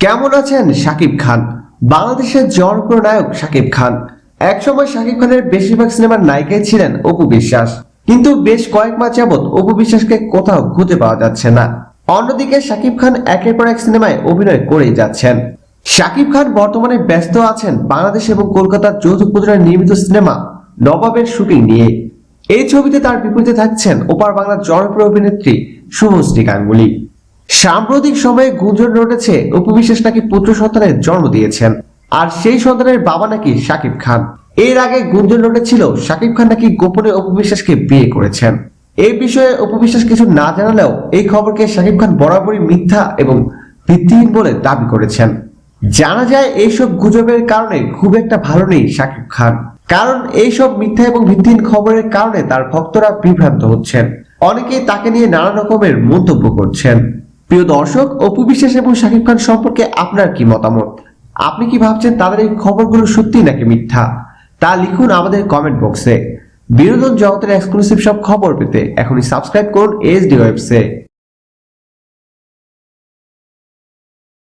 কেমন আছেন শাকিব খান? বাংলাদেশের জনপ্রিয় নায়ক শাকিব খান। একসময় শাকিব খানের বেশিরভাগ সিনেমার নায়িকাই ছিলেন অপু বিশ্বাস। কিন্তু বেশ কয়েক মাস যাবৎ অপু বিশ্বাসকে কোথাও খুঁজে পাওয়া যাচ্ছে না। অন্যদিকে শাকিব খান একের পর এক সিনেমায় অভিনয় করেই যাচ্ছেন। শাকিব খান বর্তমানে ব্যস্ত আছেন বাংলাদেশ এবং কলকাতার যৌথ প্রযোজনায় নির্মিত সিনেমা নবাবের শুটিং নিয়ে। এই ছবিতে তার বিপরীতে থাকছেন ওপার বাংলার জনপ্রিয় অভিনেত্রী শুভশ্রী গাঙ্গুলি সাম্প্রতিক সময়ে গুঞ্জন রটেছে, অপু বিশ্বাস নাকি পুত্র সন্তানের জন্ম দিয়েছেন। আর সেই সন্তানের বাবা নাকি শাকিব খান। এর আগে গুঞ্জন রটেছিল, শাকিব খান নাকি গোপনে উপবিশ্বাসকে বিয়ে করেছেন। এই বিষয়ে উপবিশ্বাস কিছু না জানালেও এই খবরকে শাকিব খান বরাবরই মিথ্যা এবং ভিত্তিহীন বলে দাবি করেছেন। জানা যায়, এইসব গুজবের কারণে খুব একটা ভালো নেই শাকিব খান। কারণ এইসব মিথ্যা এবং ভিত্তিহীন খবরের কারণে তার ভক্তরা বিভ্রান্ত হচ্ছেন। অনেকেই তাকে নিয়ে নানা রকমের মন্তব্য করছেন। প্রিয় দর্শক অপু বিশ্বাস এবং শাকিব খান সম্পর্কে আপনার কি মতামত? আপনি কি ভাবছেন তাদের এই খবরগুলো সত্যি নাকি মিথ্যা? তা লিখুন আমাদের কমেন্ট বক্সে বিনোদন জগতের এক্সক্লুসিভ সব খবর পেতে এখনই সাবস্ক্রাইব করুন এইচডি ওয়েবসে